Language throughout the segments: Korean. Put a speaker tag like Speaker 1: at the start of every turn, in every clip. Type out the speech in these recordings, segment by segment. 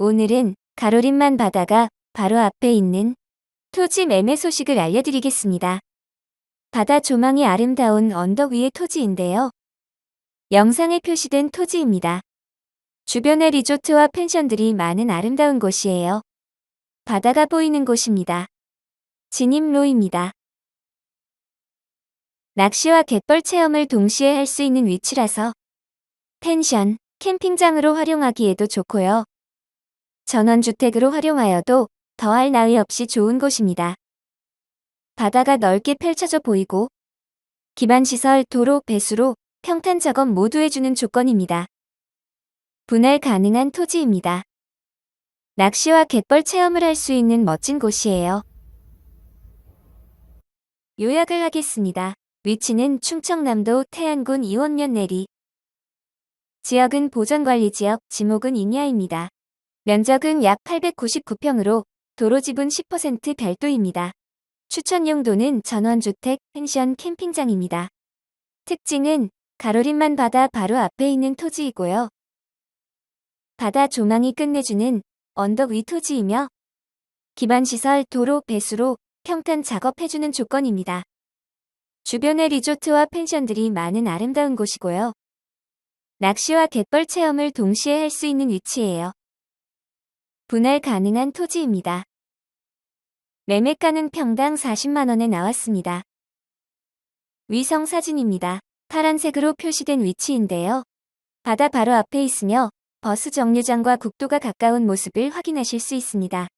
Speaker 1: 오늘은 가로림만 바다가 바로 앞에 있는 토지 매매 소식을 알려드리겠습니다. 바다 조망이 아름다운 언덕 위의 토지인데요. 영상에 표시된 토지입니다. 주변에 리조트와 펜션들이 많은 아름다운 곳이에요. 바다가 보이는 곳입니다. 진입로입니다. 낚시와 갯벌 체험을 동시에 할 수 있는 위치라서 펜션, 캠핑장으로 활용하기에도 좋고요. 전원주택으로 활용하여도 더할 나위 없이 좋은 곳입니다. 바다가 넓게 펼쳐져 보이고 기반시설, 도로, 배수로, 평탄 작업 모두 해주는 조건입니다. 분할 가능한 토지입니다. 낚시와 갯벌 체험을 할 수 있는 멋진 곳이에요. 요약을 하겠습니다. 위치는 충청남도 태안군 이원면 내리. 지역은 보전관리지역, 지목은 인야입니다. 면적은 약 899평으로 도로 지분 10% 별도입니다. 추천 용도는 전원주택, 펜션, 캠핑장입니다. 특징은 가로림만 바다 바로 앞에 있는 토지이고요. 바다 조망이 끝내주는 언덕 위 토지이며 기반시설, 도로, 배수로 평탄 작업해주는 조건입니다. 주변에 리조트와 펜션들이 많은 아름다운 곳이고요. 낚시와 갯벌 체험을 동시에 할 수 있는 위치예요. 분할 가능한 토지입니다. 매매가는 평당 40만원에 나왔습니다. 위성 사진입니다. 파란색으로 표시된 위치인데요. 바다 바로 앞에 있으며 버스 정류장과 국도가 가까운 모습을 확인하실 수 있습니다.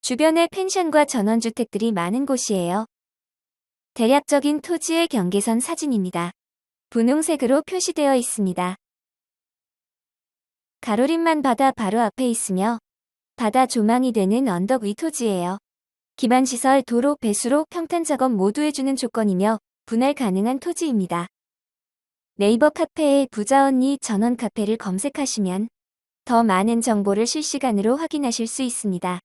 Speaker 1: 주변에 펜션과 전원주택들이 많은 곳이에요. 대략적인 토지의 경계선 사진입니다. 분홍색으로 표시되어 있습니다. 가로림만 바다 바로 앞에 있으며 바다 조망이 되는 언덕 위 토지예요. 기반시설, 도로, 배수로, 평탄 작업 모두 해주는 조건이며 분할 가능한 토지입니다. 네이버 카페에 부자 언니 전원 카페를 검색하시면 더 많은 정보를 실시간으로 확인하실 수 있습니다.